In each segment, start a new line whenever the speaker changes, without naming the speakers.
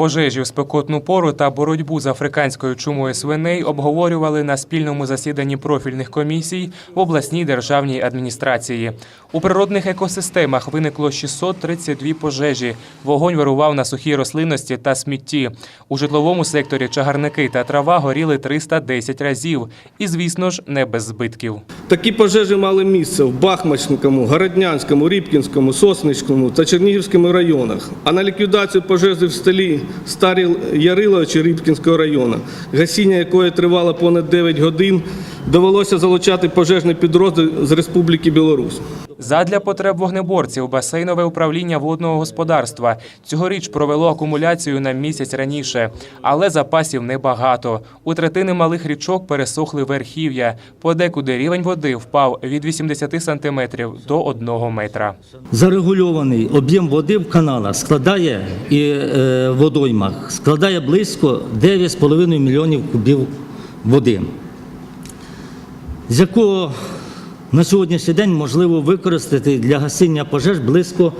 Пожежі в спекотну пору та боротьбу з африканською чумою свиней обговорювали на спільному засіданні профільних комісій в обласній державній адміністрації. У природних екосистемах виникло 632 пожежі. Вогонь вирував на сухій рослинності та смітті. У житловому секторі чагарники та трава горіли 310 разів. І, звісно ж, не без збитків.
Такі пожежі мали місце в Бахмачному, Городнянському, Рібкінському, Сосничному та Чернігівському районах. А на ліквідацію пожежі в столі Старі Ярила Рібкінського району, гасіння якої тривало понад 9 годин, довелося залучати пожежний підрозділ з Республіки Білорусь.
Задля потреб вогнеборців басейнове управління водного господарства цьогоріч провело акумуляцію на місяць раніше, але запасів небагато. У третини малих річок пересохли верхів'я. Подекуди рівень води впав від 80 сантиметрів до 1 метра.
Зарегульований об'єм води в каналах складає і е, водоймах складає близько 9,5 мільйонів кубів води, з якого на сьогоднішній день можливо використати для гасіння пожеж близько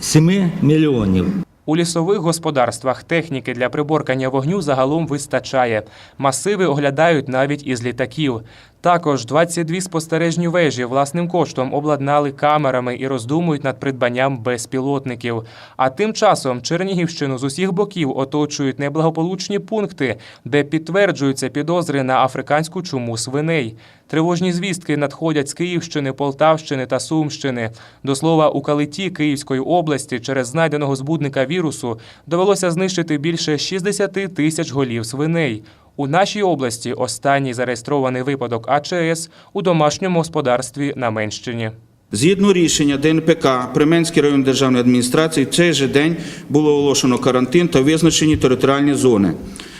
7 мільйонів.
У лісових господарствах техніки для приборкання вогню загалом вистачає. Масиви оглядають навіть із літаків. Також 22 спостережні вежі власним коштом обладнали камерами і роздумують над придбанням безпілотників. А тим часом Чернігівщину з усіх боків оточують неблагополучні пункти, де підтверджуються підозри на африканську чуму свиней. Тривожні звістки надходять з Київщини, Полтавщини та Сумщини. До слова, у Калиті Київської області через знайденого збудника вірусу довелося знищити більше 60 тисяч голів свиней. У нашій області останній зареєстрований випадок АЧС у домашньому господарстві на Менщині.
Згідно рішення ДНПК Пременський район державної адміністрації, в цей же день було оголошено карантин та визначені територіальні зони.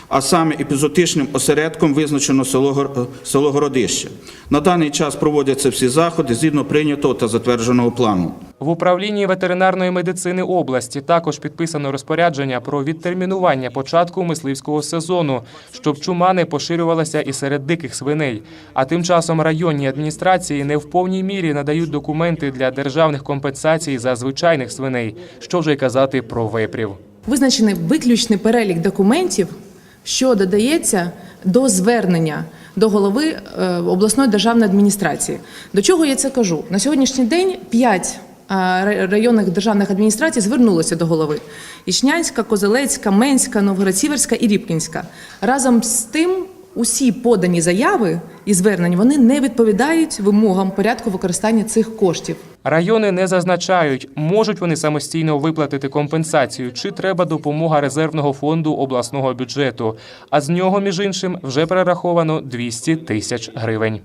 А саме епізотичним осередком визначено село, село Городище. На даний час проводяться всі заходи згідно прийнятого та затвердженого плану.
В управлінні ветеринарної медицини області також підписано розпорядження про відтермінування початку мисливського сезону, щоб чума не поширювалася і серед диких свиней. А тим часом районні адміністрації не в повній мірі надають документи для державних компенсацій за звичайних свиней. Що вже й казати про вепрів.
Визначений виключний перелік документів, що додається до звернення до голови е, обласної державної адміністрації. До чого я це кажу? На сьогоднішній день п'ять районних державних адміністрацій звернулося до голови: Ічнянська, Козелецька, Менська, Новгород-Сіверська і Рібкінська. Разом з тим. Усі подані заяви і звернення вони не відповідають вимогам порядку використання цих коштів.
Райони не зазначають, можуть вони самостійно виплатити компенсацію, чи треба допомога резервного фонду обласного бюджету. А з нього, між іншим, вже перераховано 200 тисяч гривень.